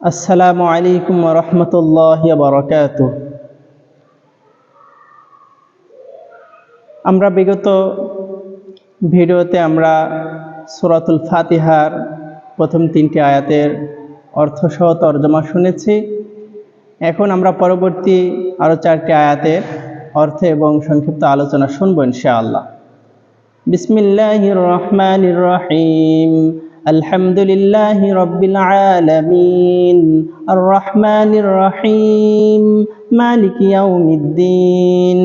আসসালামু আলাইকুম রহমতুল্লাহ বরকাত। আমরা বিগত ভিডিওতে আমরা সুরাতুল ফাতিহার প্রথম তিনটি আয়াতের অর্থসহ তর্জমা শুনেছি। এখন আমরা পরবর্তী আরও চারটি আয়াতের অর্থ এবং সংক্ষিপ্ত আলোচনা শুনব ইনশাআল্লাহ। বিসমিল্লাহির রহমানির রহিম। الحمد لله رب العالمين الرحمن الرحيم مالك يوم الدين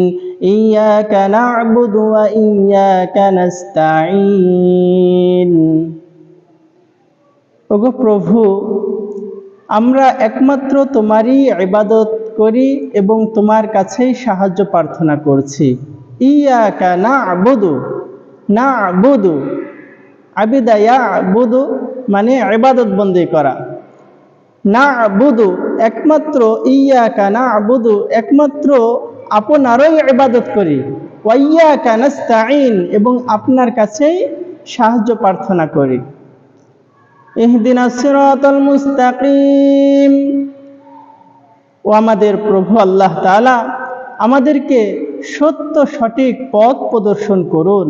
إياك نعبد وإياك نستعين ওগো প্রভু আমরা একমাত্র তোমারই ইবাদত করি এবং তোমার কাছেই সাহায্য প্রার্থনা করছি ইয়াকা না আবুদু না আবুদু আবিদা ইয়া বুধু মানে ইবাদত বন্দি করা। না বুধু একমাত্র ইয়াকা না বুধু একমাত্র আপনারই ইবাদত করি। ওয়াইয়াকা নাস্তাইন এবং আপনার কাছেই সাহায্য প্রার্থনা করি। ইহদিনা সিরাতাল মুস্তাকিম। ও আমাদের প্রভু আল্লাহ তাআলা আমাদেরকে সত্য সঠিক পথ প্রদর্শন করুন।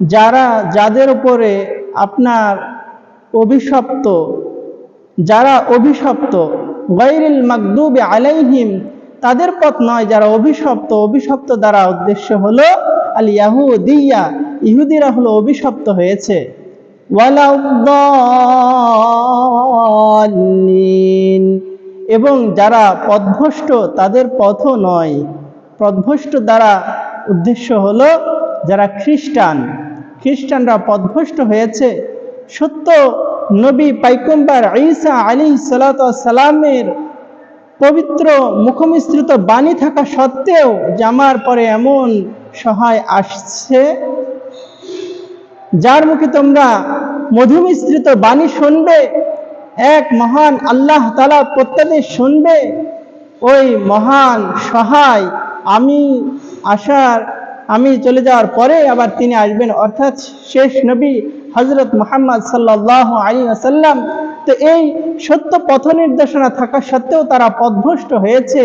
যারা, যাদের উপরে আপনার অভিশপ্ত, যারা অভিশপ্ত গৈরিল মাকদুবে আলাইহিম, তাদের পথ নয়, যারা অভিশপ্ত অভিশপ্ত দ্বারা উদ্দেশ্য হলো আল ইয়াহুদিয়া, ইহুদিরা হলো অভিশপ্ত হয়েছে। এবং যারা পথভ্রষ্ট, তাদের পথও নয়। পথভ্রষ্ট দ্বারা উদ্দেশ্য হলো যারা খ্রিস্টান। খ্রিস্টানরা পথভ্রষ্ট হয়েছে। সত্য নবী পাইকম্বার ঈসা আলী সালামের পবিত্র মুখমিশ্রিত বাণী থাকা সত্ত্বেও জামার পরে এমন সহায় আসছে, যার মুখে তোমরা মধুমিশ্রিত বাণী শুনবে, এক মহান আল্লাহ তালা প্রত্যাদেশ শুনবে, ওই মহান সহায় আমি আসার আমি চলে যাওয়ার পরে আবার তিনি আসবেন। অর্থাৎ শেষ নবী হজরত মোহাম্মদ সাল্লাহ আলী আসাল্লাম তো এই সত্য পথ নির্দেশনা থাকা সত্ত্বেও তারা পথভ্রষ্ট হয়েছে।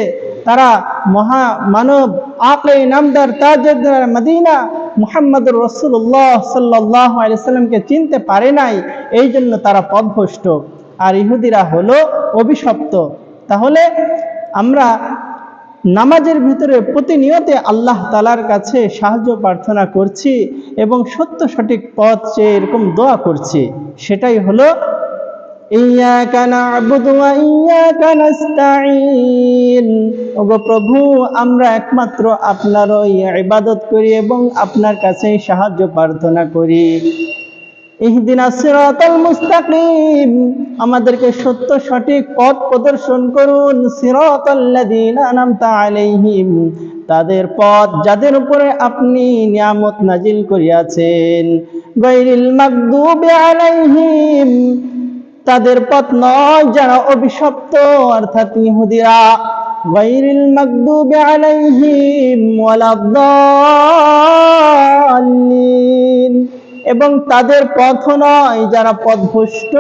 তারা মহা মানব আকলে নামদার তাজদার মদিনা মুহাম্মদুর রসুল্লাহ সাল্লাহ আলিয়াল্লামকে চিনতে পারে নাই। এই জন্য তারা পথভ্রষ্ট। আর ইহুদিরা হলো অভিশপ্ত। তাহলে আমরা নামাজের ভিতরে প্রতিনিয়তে আল্লাহ তালার কাছে সাহায্য প্রার্থনা করছি এবং সত্য সঠিক পথ চেয়ে এরকম দোয়া করছি। সেটাই হলো প্রভু, আমরা একমাত্র আপনারই ইবাদত করি এবং আপনার কাছে সাহায্য প্রার্থনা করি। আমাদেরকে সত্য, সঠিক পথ প্রদর্শন করুন। তাদের পথ যাদের উপরে আপনি নিয়ামত নাজিল করিয়াছেন। তাদের পথ নয় যারা অভিশপ্ত, অর্থাৎ ইহুদিরা। গায়রিল মাগদুবি আলাইহিম ওয়ালাদ-দাল্লিন এবং তাদের পথ নয় যারা পথভ্রষ্ট।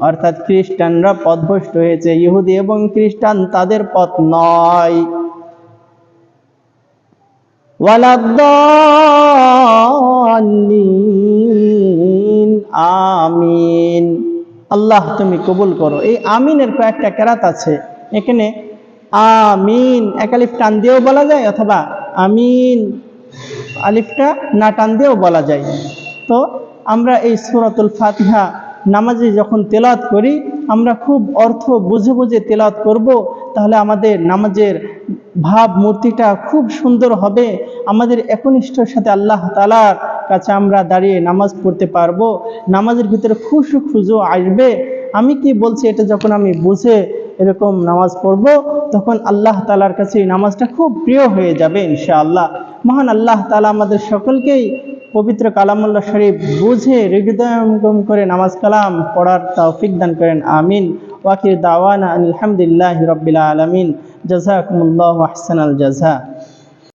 অর্থাৎ খ্রিস্টানরা পথভ্রষ্ট হয়েছে, ইহুদি এবং খ্রিস্টান তাদের পথ নয়। আমিন। আল্লাহ তুমি কবুল করো। এই আমিনের কয়েকটা কেরাত আছে। এখানে আমিন একালিফ টান দিয়েও বলা যায়, অথবা আমিন। আলিফটা না টান দিয়েও বলা যায়। তো আমরা এই সুরাতুল ফাতিহা নামাজে যখন তেলাত করি, আমরা খুব অর্থ বুঝে বুঝে তেলাত করব, তাহলে আমাদের নামাজের ভাব মূর্তিটা খুব সুন্দর হবে। আমাদের একনিষ্ঠর সাথে আল্লাহ তালার কাছে আমরা দাঁড়িয়ে নামাজ পড়তে পারব। নামাজের ভিতরে খুশু খুজু আসবে। আমি কি বলছি এটা যখন আমি বুঝে এরকম নামাজ পড়ব, তখন আল্লাহ তালার কাছে এই নামাজটা খুব প্রিয় হয়ে যাবে ইনশাআল্লাহ। মহান আল্লাহ তালা আমাদের সকলকেই পবিত্র কালামুল্লাহ শরীফ বুঝে হৃদয়ঙ্গম করে নামাজ কালাম পড়ার তৌফিক দান করেন, আমিন। ওয়াকির দাওয়ানা আলহামদুলিল্লাহ রবিল্লা আলমিন। জাজাকুমুল্লাহ আহসানাল জাজা